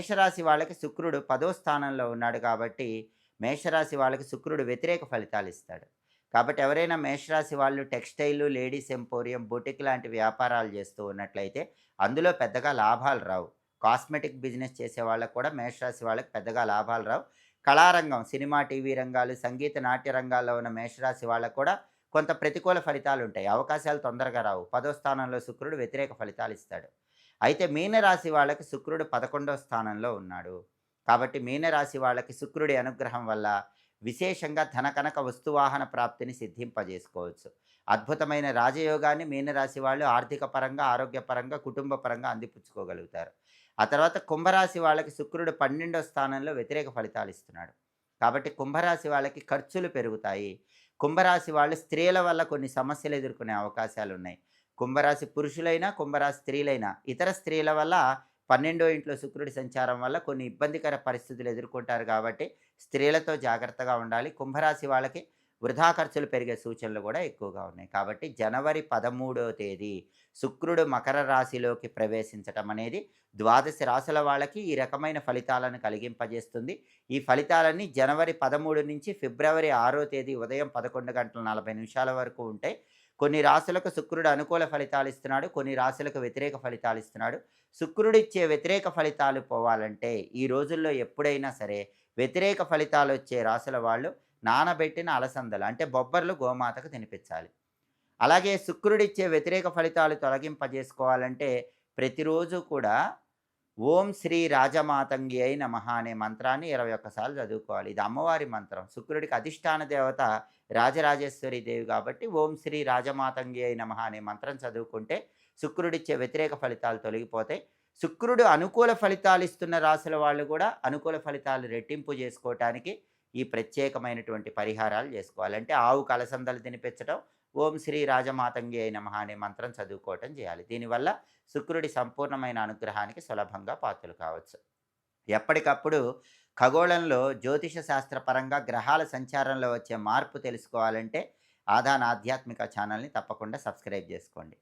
మేషరాశి వాళ్ళకి శుక్రుడు పదో స్థానంలో ఉన్నాడు కాబట్టి మేషరాశి వాళ్ళకి శుక్రుడు వ్యతిరేక ఫలితాలు ఇస్తాడు. కాబట్టి ఎవరైనా మేషరాశి వాళ్ళు టెక్స్టైల్ లేడీస్ ఎంపోరియం బొటిక్ లాంటి వ్యాపారాలు చేస్తూ ఉన్నట్లయితే అందులో పెద్దగా లాభాలు రావు. కాస్మెటిక్ బిజినెస్ చేసే వాళ్ళకు కూడా మేషరాశి వాళ్ళకి పెద్దగా లాభాలు రావు. కళారంగం సినిమా టీవీ రంగాలు సంగీత నాట్య రంగాల్లో ఉన్న మేషరాశి వాళ్ళకు కూడా కొంత ప్రతికూల ఫలితాలు ఉంటాయి. అవకాశాలు తొందరగా రావు. పదో స్థానంలో శుక్రుడు వ్యతిరేక ఫలితాలు ఇస్తాడు. అయితే మీనరాశి వాళ్ళకి శుక్రుడు పదకొండవ స్థానంలో ఉన్నాడు. కాబట్టి మీనరాశి వాళ్ళకి శుక్రుడి అనుగ్రహం వల్ల విశేషంగా ధనకనక వస్తువాహన ప్రాప్తిని సిద్ధింపజేసుకోవచ్చు. అద్భుతమైన రాజయోగాన్ని మీనరాశి వాళ్ళు ఆర్థిక పరంగా ఆరోగ్యపరంగా కుటుంబ పరంగా అందిపుచ్చుకోగలుగుతారు. ఆ తర్వాత కుంభరాశి వాళ్ళకి శుక్రుడు పన్నెండో స్థానంలో వ్యతిరేక ఫలితాలు ఇస్తున్నాడు. కాబట్టి కుంభరాశి వాళ్ళకి ఖర్చులు పెరుగుతాయి. కుంభరాశి వాళ్ళు స్త్రీల వల్ల కొన్ని సమస్యలు ఎదుర్కొనే అవకాశాలు ఉన్నాయి కుంభరాశి పురుషులైనా కుంభరాశి స్త్రీలైనా ఇతర స్త్రీల వల్ల పన్నెండో ఇంట్లో శుక్రుడి సంచారం వల్ల కొన్ని ఇబ్బందికర పరిస్థితులు ఎదుర్కొంటారు కాబట్టి స్త్రీలతో జాగ్రత్తగా ఉండాలి. కుంభరాశి వాళ్ళకి వృధా ఖర్చులు పెరిగే సూచనలు కూడా ఎక్కువగా ఉన్నాయి. కాబట్టి జనవరి పదమూడో తేదీ శుక్రుడు మకర రాశిలోకి ప్రవేశించటం అనేది ద్వాదశ రాశుల వాళ్ళకి ఈ రకమైన ఫలితాలను కలిగింపజేస్తుంది. ఈ ఫలితాలన్నీ జనవరి పదమూడు నుంచి ఫిబ్రవరి ఆరో తేదీ ఉదయం పదకొండు గంటల నలభై నిమిషాల వరకు ఉంటాయి కొన్ని రాశులకు శుక్రుడు అనుకూల ఫలితాలు ఇస్తున్నాడు కొన్ని రాశులకు వ్యతిరేక ఫలితాలు ఇస్తున్నాడు. శుక్రుడు ఇచ్చే వ్యతిరేక ఫలితాలు పోవాలంటే ఈ రోజుల్లో ఎప్పుడైనా సరే వ్యతిరేక ఫలితాలు వచ్చే రాశుల వాళ్ళు నానబెట్టిన అలసందలు అంటే బొబ్బర్లు గోమాతకు తినిపించాలి. అలాగే శుక్రుడిచ్చే వ్యతిరేక ఫలితాలు తొలగింపజేసుకోవాలంటే ప్రతిరోజు కూడా ఓం శ్రీ రాజమాతంగి అయి నమ అనే మంత్రాన్ని ఇరవై ఒక్కసార్లు చదువుకోవాలి. ఇది అమ్మవారి మంత్రం. శుక్రుడికి అధిష్టాన దేవత రాజరాజేశ్వరి దేవి కాబట్టి ఓం శ్రీ రాజమాతంగి అయి నమ అనే మంత్రం చదువుకుంటే శుక్రుడిచ్చే వ్యతిరేక ఫలితాలు తొలగిపోతాయి. శుక్రుడు అనుకూల ఫలితాలు ఇస్తున్న రాశుల వాళ్ళు కూడా అనుకూల ఫలితాలు రెట్టింపు చేసుకోవటానికి ఈ ప్రత్యేకమైనటువంటి పరిహారాలు చేసుకోవాలంటే ఆవు కలసందలు తినిపించడం ఓం శ్రీ రాజమాతంగి అయిన మహా అనే మంత్రం చదువుకోవటం చేయాలి. దీనివల్ల శుక్రుడి సంపూర్ణమైన అనుగ్రహానికి సులభంగా పాత్రలు కావచ్చు. ఎప్పటికప్పుడు ఖగోళంలో జ్యోతిష శాస్త్రపరంగా గ్రహాల సంచారంలో వచ్చే మార్పు తెలుసుకోవాలంటే ఆదాన ఆధ్యాత్మిక ఛానల్ని తప్పకుండా సబ్స్క్రైబ్ చేసుకోండి.